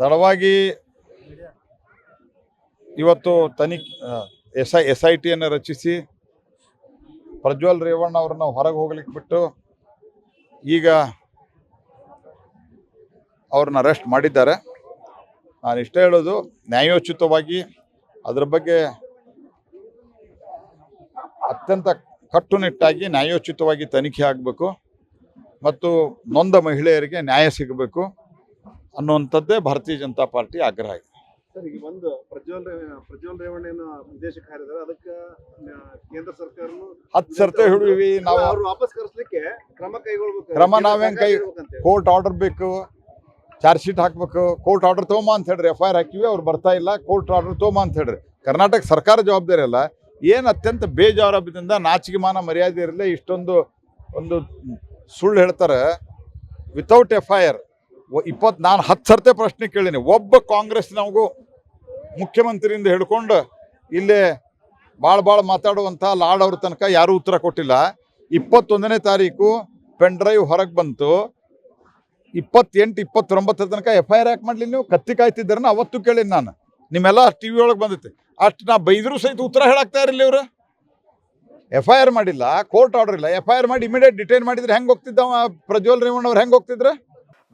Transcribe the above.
ತಡವಾಗಿ ಇವತ್ತು ತನಿಖೆ ಎಸ್ ಐ ಎಸ್ ಐ ಟಿಯನ್ನು ರಚಿಸಿ ಪ್ರಜ್ವಲ್ ರೇವಣ್ಣ ಅವ್ರನ್ನ ಹೊರಗೆ ಹೋಗ್ಲಿಕ್ಕೆ ಬಿಟ್ಟು ಈಗ ಅವ್ರನ್ನ ಅರೆಸ್ಟ್ ಮಾಡಿದ್ದಾರೆ. ನಾನು ಇಷ್ಟೇ ಹೇಳೋದು, ನ್ಯಾಯೋಚಿತವಾಗಿ ಅದರ ಬಗ್ಗೆ ಅತ್ಯಂತ ಕಟ್ಟುನಿಟ್ಟಾಗಿ ನ್ಯಾಯೋಚಿತವಾಗಿ ತನಿಖೆ ಆಗಬೇಕು ಮತ್ತು ನೊಂದ ಮಹಿಳೆಯರಿಗೆ ನ್ಯಾಯ ಸಿಗಬೇಕು. ಅನ್ನುವಂಥದ್ದೇ ಭಾರತೀಯ ಜನತಾ ಪಾರ್ಟಿ ಆಗ್ರಹ ಇದೆ ಸರ್ ಈಗ ಒಂದು ಪ್ರಜ್ವಲ್ ಪ್ರಜ್ವಲ್ ರೇವಣ್ಣ ಏನು ವಿದೇಶಕ್ಕೆ ಹಾರಿದಾರೆ ಅದಕ್ಕೆ ಕೇಂದ್ರ ಸರ್ಕಾರನು ಹತ್ತು ಸರ್ತೆ ಹಿಡಿವಿ ನಾವು ಅವ್ರು ವಾಪಸ್ ಕರೆಸ್ಲಿಕ್ಕೆ ಕ್ರಮ ಕೈಗೊಳ್ಬೇಕು. ಕ್ರಮ ನಾವೇನ್ ಕೈ- ಕೋರ್ಟ್ ಆರ್ಡರ್ ಬೇಕು ಚಾರ್ಜ್ ಶೀಟ್ ಹಾಕ್ಬೇಕು ಕೋರ್ಟ್ ಆರ್ಡರ್ ತೊಗೊಂಬ ಅಂತ ಹೇಳ್ರಿ ಎಫ್ ಐ ಆರ್ ಹಾಕಿವಿ ಅವ್ರು ಬರ್ತಾ ಇಲ್ಲ ಕೋರ್ಟ್ ಆರ್ಡರ್ ತೊಗೊಂಬ ಅಂತ ಹೇಳ್ರಿ. ಕರ್ನಾಟಕ ಸರ್ಕಾರ ಜವಾಬ್ದಾರಿ ಅಲ್ಲ ಏನು ಅತ್ಯಂತ ಬೇಜವಾಬ್ದಾರಿಯಿಂದ ನಾಚಿಕೆ ಮಾನ ಮರ್ಯಾದೆ ಇರಲಿ ಇಷ್ಟೊಂದು ಒಂದು ಸುಳ್ಳು ಹೇಳ್ತಾರೆ ವಿತೌಟ್ ಎಫ್ ಐ ಆರ್ ಇಪ್ಪತ್ತು ನಾನು ಹತ್ತು ಸರ್ತೆ ಪ್ರಶ್ನೆ ಕೇಳೀನಿ. ಒಬ್ಬ ಕಾಂಗ್ರೆಸ್ನವಗೂ ಮುಖ್ಯಮಂತ್ರಿಯಿಂದ ಹಿಡ್ಕೊಂಡು ಇಲ್ಲೇ ಭಾಳ ಭಾಳ ಮಾತಾಡುವಂಥ ಲಾಡ್ ಅವ್ರ ತನಕ ಯಾರೂ ಉತ್ತರ ಕೊಟ್ಟಿಲ್ಲ. ಇಪ್ಪತ್ತೊಂದನೇ ತಾರೀಕು ಪೆನ್ ಡ್ರೈವ್ ಹೊರಗೆ ಬಂತು. ಇಪ್ಪತ್ತೆಂಟು, ಇಪ್ಪತ್ತೊಂಬತ್ತರ ತನಕ ಎಫ್ ಐ ಆರ್ ಯಾಕೆ ಮಾಡಲಿ ನೀವು? ಕತ್ತಿ ಕಾಯ್ತಿದ್ದಾರನ ಅವತ್ತು ಕೇಳೀನಿ ನಾನು. ನಿಮ್ಮೆಲ್ಲ ಟಿ ವಿ ಒಳಗೆ ಬಂದೈತಿ. ಅಷ್ಟು ನಾ ಬೈದರೂ ಸಹಿತ ಉತ್ತರ ಹೇಳಾಕ್ತಾ ಇರಲಿಲ್ಲ ಇವರು. ಎಫ್ ಐ ಆರ್ ಮಾಡಿಲ್ಲ, ಕೋರ್ಟ್ ಆರ್ಡರ್ ಇಲ್ಲ. ಎಫ್ ಐ ಆರ್ ಮಾಡಿ ಇಮಿಡಿಯೇಟ್ ಡಿಟೈನ್ ಮಾಡಿದ್ರೆ ಹೆಂಗೆ ಹೋಗ್ತಿದ್ದ ಪ್ರಜ್ವಲ್ ರೇವಣ್ಣ ಅವ್ರು ಹೆಂಗೆ ಹೋಗ್ತಿದ್ರು?